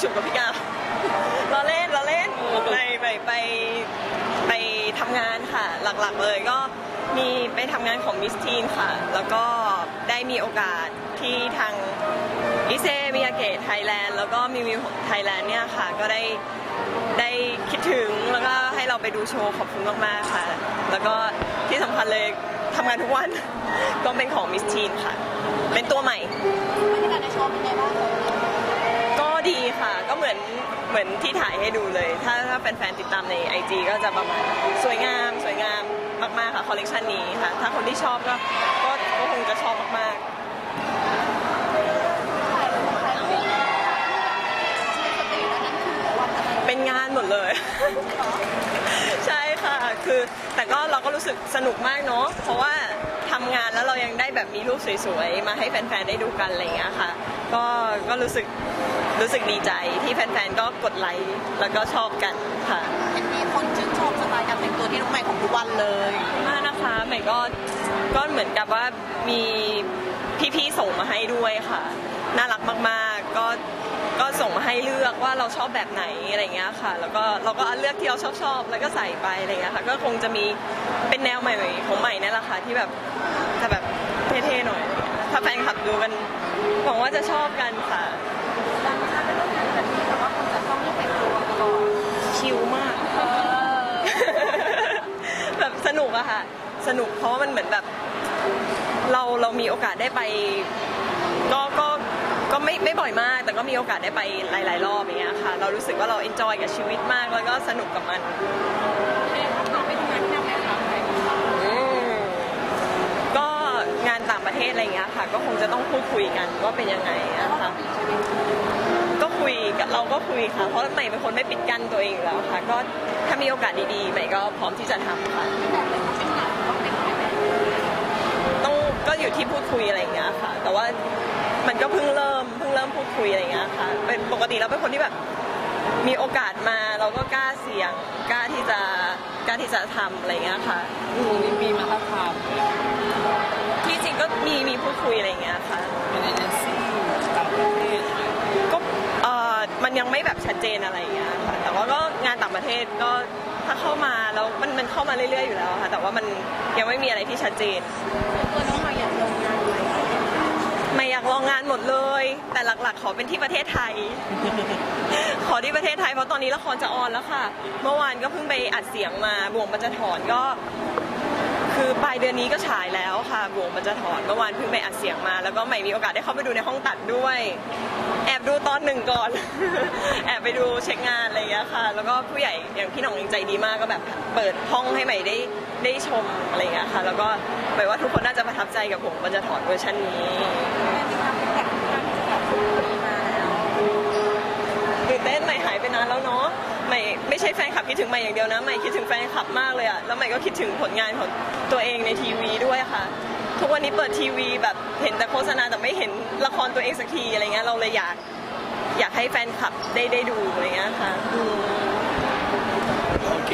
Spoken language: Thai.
ฉุกกับพี่กาวเราเล่นเราเล่นไปไปไปไปทำงานค่ะ หลักๆเลยก็มีไปทำงานของมิสทีนค่ะ แล้วก็ได้มีโอกาสที่ทางอิเซมิยาเกะไทยแลนด์แล้วก็มีวิวไทยแลนด์เนี่ยค่ะ ก็ได้ได้คิดถึงแล้วก็ให้เราไปดูโชว์ขอบคุณมากๆค่ะ แล้วก็ที่สำคัญเลยทำงานทุกวัน ก็เป็นของมิสทีนค่ะ เป็นตัวใหม่บรรยากาศในโชว์เป็นไงบ้าง ดีค่ะ ก็เหมือนเหมือนที่ถ่ายให้ดูเลย ถ้าถ้าแฟนๆติดตามใน IG ก็จะประมาณสวยงามสวยงามมากๆค่ะคอลเลกชันนี้ค่ะ ถ้าคนที่ชอบก็ก็ก็คงจะชอบมากๆเป็นงานหมดเลย ใช่ค่ะ คือแต่ก็เราก็รู้สึกสนุกมากเนาะเพราะว่า แล้วเรายังได้แบบมีรูปสวยๆ มาให้แฟนๆ ได้ดูกันอะไรอย่างเงี้ยค่ะ ก็ก็รู้สึกรู้สึกดีใจที่แฟนๆ ก็กดไลค์แล้วก็ชอบกันค่ะเห็นมีคนชื่นชมสไตล์การแต่งตัวที่น้องใหม่ของทุกวันเลยมากนะคะใหม่ก็ก็เหมือนกับว่ามีพี่ๆ ส่งมาให้ด้วยค่ะ น่ารักมากๆ ก็ก็ส่งมาให้เลือกว่าเราชอบแบบไหนอะไรเงี้ยค่ะ แล้วก็เราก็เอาเลือกที่เราชอบชอบๆแล้วก็ใส่ไปอะไรเงี้ยค่ะ ก็คงจะมีเป็นแนวใหม่ๆของใหม่นั่นแหละค่ะที่แบบจะแบบ เท่ๆหน่อยอะไรเงี้ยถ้าแฟนคลับดูกันหวังว่าจะชอบกันค่ะดังนั้นเป็นต้องแบบนี้แต่ว่าคุณจะต้องแต่งตัวตลอดชิลมากเออแบบสนุกอะค่ะ สนุกเพราะว่ามันเหมือนแบบ เราเรามีโอกาสได้ไปก็ก็ก็ไม่ไม่บ่อยมาก แต่ก็มีโอกาสได้ไปหลาย ๆ รอบอย่างเงี้ยค่ะ เรารู้สึกว่าเราเอนจอยกับชีวิตมากแล้วก็สนุกกับมัน เราไปทำงานที่นั่นไหมคะ อืมก็งานต่างประเทศ อะไรเงี้ยค่ะ ก็คงจะต้องพูดคุยกันว่าเป็นยังไงอะคะก็คุยกับเราก็คุยค่ะ เพราะใหม่เป็นคนไม่ปิดกั้นตัวเองอยู่แล้วค่ะ ก็ถ้ามีโอกาสดีๆใหม่ก็พร้อมที่จะทำค่ะต้องเป็นแบบต้องก็อยู่ที่พูดคุยอะไรอย่างเงี้ยค่ะ แต่ว่ามันก็เพิ่งเริ่มเพิ่งเริ่มพูดคุยอะไรอย่างเงี้ยค่ะ เป็นปกติเราเป็นคนที่แบบมีโอกาสมาเราก็กล้าเสี่ยงกล้าที่จะ กล้าที่จะทำอะไรอย่างเงี้ยค่ะอืมมีมาทับทามที่จริงก็มีมีพูดคุยอะไรอย่างเงี้ยค่ะ เป็นเอเจนซี่ต่างประเทศก็เอ่อมันยังไม่แบบชัดเจนอะไรอย่างเงี้ยค่ะ แต่ว่าก็งานต่างประเทศก็ถ้าเข้ามาแล้วมันมันเข้ามาเรื่อยๆอยู่แล้วค่ะ แต่ว่ามันยังไม่มีอะไรที่ชัดเจน ตัวน้องใหม่อยากลง ดเลย แต่หลักๆ ขอเป็นที่ประเทศไทย ขอที่ประเทศไทยเพราะตอนนี้ละครจะออนแล้วค่ะ เมื่อวานก็เพิ่งไปอัดเสียงมาบ่วงมันจะถอนก็ คือปลายเดือนนี้ก็ฉายแล้วค่ะบวงมันจะถอนเมื่อวานเพิ่งไปอัดเสียงมา แล้วก็ใหม่มีโอกาสได้เข้าไปดูในห้องตัดด้วย แอบดูตอนหนึ่งก่อน แอบไปดูเช็คงานอะไรอย่างเงี้ยค่ะ แล้วก็ผู้ใหญ่อย่างพี่หน่องยังใจดีมากก็แบบเปิดห้องให้ใหม่ได้ได้ชมอะไรอย่างเงี้ยค่ะ แล้วก็หมายว่าทุกคนน่าจะประทับใจกับบ่วงมันจะถอนเวอร์ชันนี้ ไปนานแล้วเนาะใหม่ไม่ใช่แฟนคลับคิดถึงใหม่อย่างเดียวนะใหม่คิดถึงแฟนคลับมากเลยอะแล้วใหม่ก็คิดถึงผลงานของตัวเองในทีวีด้วยค่ะ ทุกวันนี้เปิดทีวีแบบเห็นแต่โฆษณาแต่ไม่เห็นละครตัวเองสักทีอะไรเงี้ยเราเลยอยากอยากให้แฟนคลับได้ได้ดูอะไรเงี้ยค่ะโอเค